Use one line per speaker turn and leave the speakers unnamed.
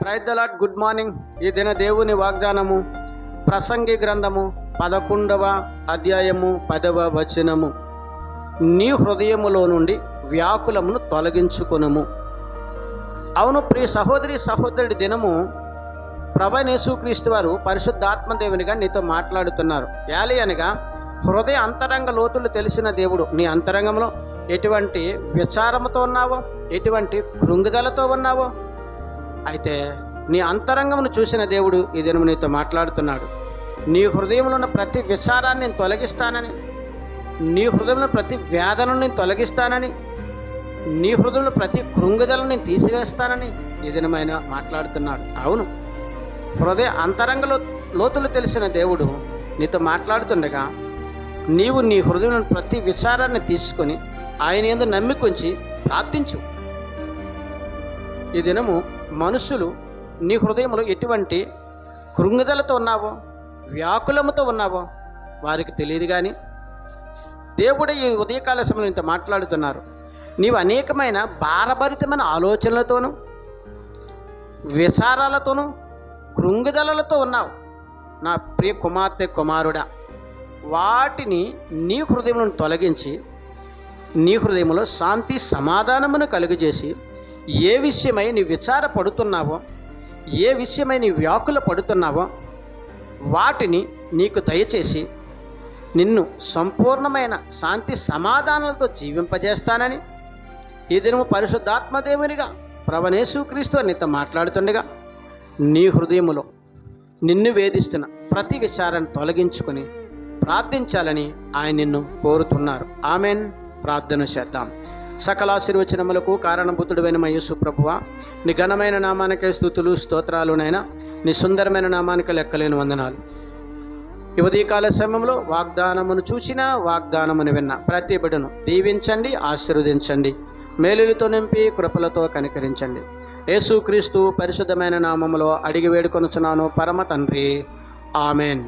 ప్రైద్దలాట్ good morning ఈ దిన దేవుని వాగ్దానము ప్రసంగి గ్రంథము పదకొండవ అధ్యాయము పదవ వచనము. నీ హృదయములో నుండి వ్యాకులమును తొలగించుకొనుము. అవును ప్రియ సహోదరి సహోదరుడి దినము ప్రభనేసుక్రీస్తు వారు పరిశుద్ధాత్మ దేవునిగా నీతో మాట్లాడుతున్నారు. యాలి అనగా హృదయ అంతరంగ లోతులు తెలిసిన దేవుడు. నీ అంతరంగంలో ఎటువంటి విచారముతో ఉన్నావో ఎటువంటి కృంగుదలతో ఉన్నావో అయితే నీ అంతరంగమును చూసిన దేవుడు ఈ దినము నీతో మాట్లాడుతున్నాడు. నీ హృదయంలో ఉన్న ప్రతి విచారాన్ని నేను తొలగిస్తానని నీ హృదయంలో ప్రతి వేదనను నేను తొలగిస్తానని నీ హృదయంలో ప్రతి కృంగుదలను నేను తీసివేస్తానని ఈ మాట్లాడుతున్నాడు. అవును హృదయ అంతరంగలో లోతులు తెలిసిన దేవుడు నీతో మాట్లాడుతుండగా నీవు నీ హృదయంలో ప్రతి విచారాన్ని తీసుకొని ఆయన ఎందు నమ్మికొంచి ప్రార్థించు. ఈ దినము మనుషులు నీ హృదయంలో ఎటువంటి కృంగుదలతో ఉన్నావో వ్యాకులముతో ఉన్నావో వారికి తెలియదు కానీ దేవుడు ఈ ఉదయకాల సమయంలో ఇంత మాట్లాడుతున్నారు. నీవు అనేకమైన భారభరితమైన ఆలోచనలతోనూ విచారాలతోనూ కృంగుదలలతో ఉన్నావు. నా ప్రియ కుమార్తె కుమారుడా వాటిని నీ హృదయంలో తొలగించి నీ హృదయంలో శాంతి సమాధానమును కలుగజేసి ఏ విషయమై నీ విచారపడుతున్నావో ఏ విషయమై నీ వ్యాకుల పడుతున్నావో వాటిని నీకు దయచేసి నిన్ను సంపూర్ణమైన శాంతి సమాధానాలతో జీవింపజేస్తానని ఈ దినము పరిశుద్ధాత్మదేవునిగా ప్రవణేశుక్రీస్తు నీతో మాట్లాడుతుండగా నీ హృదయములో నిన్ను వేధిస్తున్న ప్రతి విచారాన్ని తొలగించుకొని ప్రార్థించాలని ఆయన నిన్ను కోరుతున్నారు. ఆమెన్. ప్రార్థన చేద్దాం. సకలాశీర్వచనములకు కారణభూతుడైన మయస్సు ప్రభువ నీ ఘనమైన నామానికే స్థుతులు స్తోత్రాలునైనా నీ సుందరమైన నామానికి లెక్కలేని వందనాలు. ఈ సమయంలో వాగ్దానమును చూచిన వాగ్దానమును విన్న ప్రతి బిడ్డను దీవించండి ఆశీర్వదించండి మేలులతో నింపి కృపలతో కనికరించండి. యేసుక్రీస్తు పరిశుద్ధమైన నామములో అడిగి వేడుకొనుచున్నాను పరమ తండ్రి. ఆమెన్.